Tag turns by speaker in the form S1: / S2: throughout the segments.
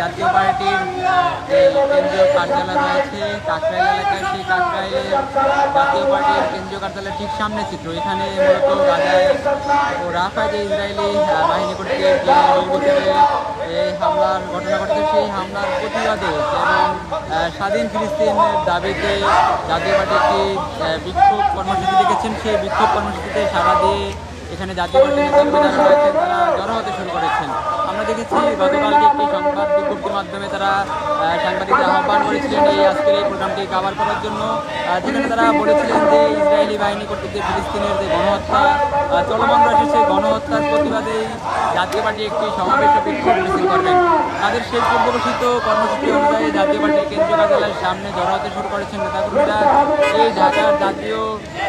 S1: জাতীয় পার্টির কেন্দ্রীয় কার্যালয় জাতীয় পার্টির কেন্দ্রীয় ঠিক সামনে চিত্র। এখানে মূলত ও রাফায় যে ইসরায়েলি বাহিনী এই হামলার ঘটনা সেই হামলার প্রতিবাদে এবং স্বাধীন ফিলিস্তিনের দাবিতে জাতীয় পার্টি একটি বিক্ষোভ কর্মসূচি দেখেছেন। সেই বিক্ষোভ কর্মসূচিতে সাড়া দিয়ে এখানে জাতীয় যারা রয়েছেন, তারা জড়ো হতে শুরু করেছেন। আমরা দেখেছি, গতকালকে একটি সংবাদ বিজ্ঞপ্তির মাধ্যমে তারা সাংবাদিকদের আহ্বান করেছিলেন এই আজকের এই প্রোগ্রামটি কাভার করার জন্য যেখানে তারা বলেছিলেন যে ইসরায়েলি বাহিনী কর্তৃক যে ফিলিস্তিনের যে গণহত্যা চলমান রয়েছে সেই গণহত্যার প্রতিবাদেই জাতীয় পার্টি একটি সমাবেশ বিক্ষোভ মিছিল করবেন তাদের সেই পূর্বঘোষিত কর্মসূচি অনুযায়ী জাতীয় পার্টির কেন্দ্রীয় কার্যালয়ের সামনে জড়ো হতে শুরু করেছেন নেতাকর্মীরা। এই ঢাকার জাতীয়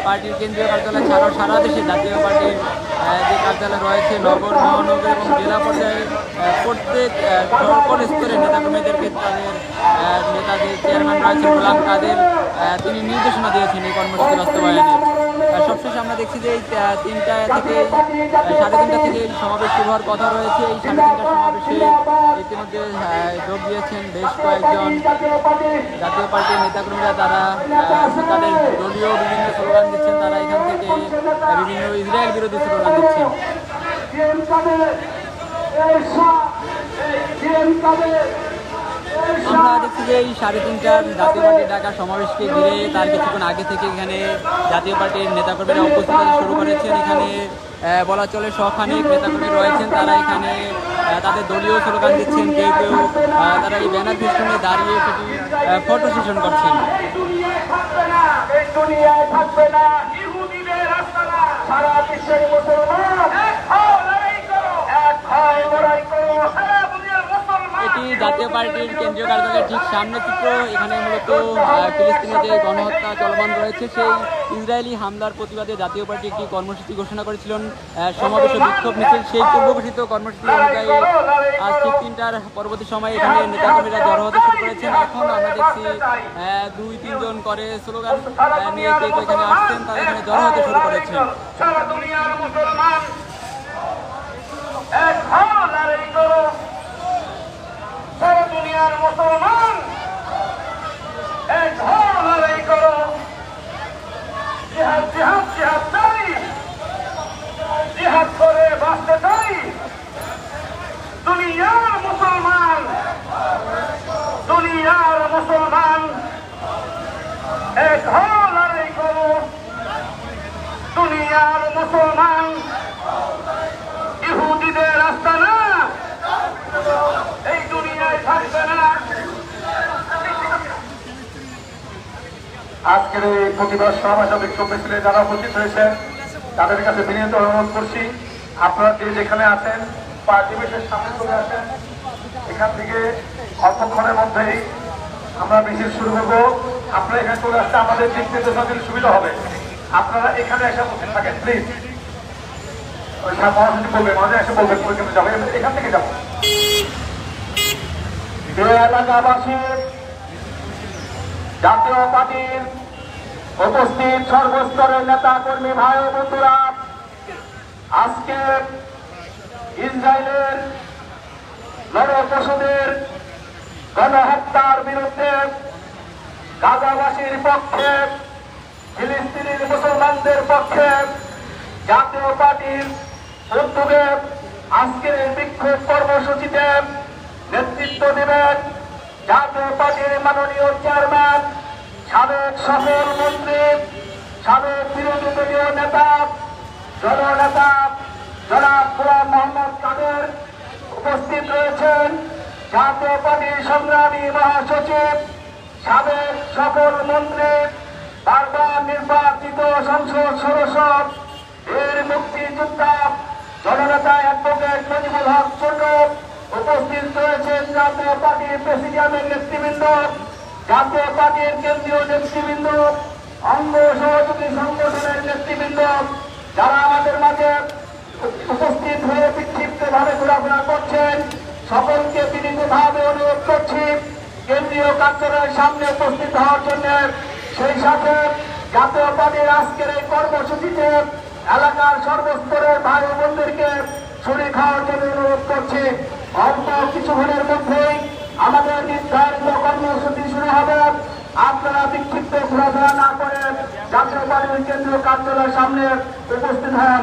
S1: পার্টির কেন্দ্রীয় কার্যালয় ছাড়াও সারা দেশে জাতীয় পার্টির যে কার্যালয় রয়েছে নগর মহানগর এবং জেলা পর্যায়ে প্রত্যেক সকল স্তরের নেতাকর্মীদেরকে তাদের নেতাদের চেয়ারম্যান রয়েছেন গোলাম কাদের তিনি নির্দেশনা দিয়েছেন এই কর্মসূচি বাস্তবায়নে আহ, সবশেষে আমরা দেখছি যে এই তিনটা থেকে সাড়ে তিনটা থেকে সমাবেশ শুরু হওয়ার কথা রয়েছে। এই সাড়ে তিনটা সমাবেশে ইতিমধ্যে যোগ দিয়েছেন বেশ কয়েকজন জাতীয় পার্টির নেতাকর্মীরা। তারা তাদের দলীয় বিভিন্ন স্লোগান দিচ্ছেন। তারা এখান থেকে বিভিন্ন ইসরায়েল বিরোধী স্লোগান দিচ্ছেন। আমরা দেখছি যে এই সাড়ে তিনটার জাতীয় পার্টির ঢাকা সমাবেশকে ঘিরে তার কিছুক্ষণ আগে থেকে এখানে জাতীয় পার্টির নেতাকর্মীরা উপস্থিত শুরু করেছেন। এখানে বলা চলে শখানেক নেতাকর্মী রয়েছেন। তারা এখানে তাদের দলীয় স্লোগান দিচ্ছেন কেউ কেউ তারা এই ব্যানার পিছনে দাঁড়িয়ে সেটি ফটো সেশন করছেন।
S2: সারা বিশ্বের মুসলমান এক হও লড়াই করো এক হও লড়াই করো সারা দুনিয়ার মুসলমান
S1: এটি জাতীয় পার্টির কেন্দ্রীয় কার্যালয়ের ঠিক সামনে চিত্র এখানে মূলত আহ, ফিলিস্তিনের যে গণহত্যা চলমান রয়েছে সেই ইসরায়েলি হামলার প্রতিবাদে জাতীয় পার্টি একটি কর্মসূচি ঘোষণা করেছিলেন সমাবেশ বিক্ষোভ মিছিল। সেই পূর্বঘোষিত কর্মসূচি অনুযায়ী আজ ঠিক তিনটার পরবর্তী সময়ে এখানে নেতাকর্মীরা জড়ো হতে শুরু করেছেন। এখন আমরা দেখছি দুই তিনজন করে স্লোগান নিয়ে এখানে আসছেন তারা এখানে জড়ো হতে শুরু করেছেন
S2: সারা দুনিয়ার মুসলমান এক হও লড়াই করো সারা দুনিয়ার মুসলমান এক হও লড়াই করো দুনিয়ার মুসলমান দুনিয়ার মুসলমান মুসলমান ইহুদিদের আস্তানা এই দুনিয়ায় থাকবে না আজকের এই প্রতিবাদ ও বিক্ষোভ মিছিলে যারা উপস্থিত হয়েছেন, তাদের কাছে বিনীত অনুরোধ করছি, আপনারা যে যেখানে আছেন পার্টি বিশেষ সামনে চলে আসেন। এখান থেকে অল্পক্ষণের মধ্যেই আমরা মিছিল শুরু করব। আপনারা এখানে চলে আসতে আমাদের দিক নির্দেশনা দিলে সুবিধা হবে, আপনারা এখানে এসে উপস্থিত থাকেন প্লিজ ওই মহাসচিব বলবে, মাঝে এসে বলবেন যাব, এখান থেকে যাব। এলাকাবাসীর জাতীয় পার্টির উপস্থিত সর্বস্তরের নেতা কর্মী ভাই বন্ধুরা, আজকে ইসরায়েলের নরপশুদের গণহত্যার বিরুদ্ধে গাজাবাসীর পক্ষে, ফিলিস্তিনের মুসলমানদের পক্ষে জাতীয় পার্টির উদ্যোগে আজকের বিক্ষোভ কর্মসূচিতে নেতৃত্ব দেবেন জাতীয় পার্টির মাননীয় চেয়ারম্যান সাবেক সফল মন্ত্রী, সাবেক বিরোধী দলীয় নেতা, জননেতা জনাব গোলাম মোহাম্মদ কাদের উপস্থিত রয়েছেন। জাতীয় পার্টির সংগ্রামী মহাসচিব, সাবেক সফল মন্ত্রী, বারবার নির্বাচিত সংসদ সদস্য এর মুক্তিযোদ্ধা, জননেতা অ্যাডভোকেট নজিবুল হক ছোট উপস্থিত রয়েছেন। জাতীয় পার্টির প্রেসিডিয়ামের নেতৃবৃন্দ জাতীয় পার্টির কেন্দ্রীয় নেতৃবৃন্দ, অঙ্গ সহযোগী সংগঠনের নেতৃবৃন্দ, যারা আমাদের মাঝে উপস্থিত হয়ে বিক্ষিপ্ত ভাবে ঘোরাফেরা করছেন, সকলকে বিনীতভাবে অনুরোধ করছি, কেন্দ্রীয় কার্যালয়ের সামনে উপস্থিত হওয়ার জন্য। সেই সাথে জাতীয় পার্টির আজকের এই কর্মসূচিতে এলাকার সর্বস্তরের ভাই বোনদেরকে শরীর খাওয়ার জন্য অনুরোধ করছি। অল্প কিছুক্ষণের নির্ধারিত শুরু হবে আপনারা বিক্ষিপ্ত ঘোরাফেরা না করে জাতীয় পার্টির কেন্দ্রীয় কার্যালয়ের সামনে উপস্থিত হন।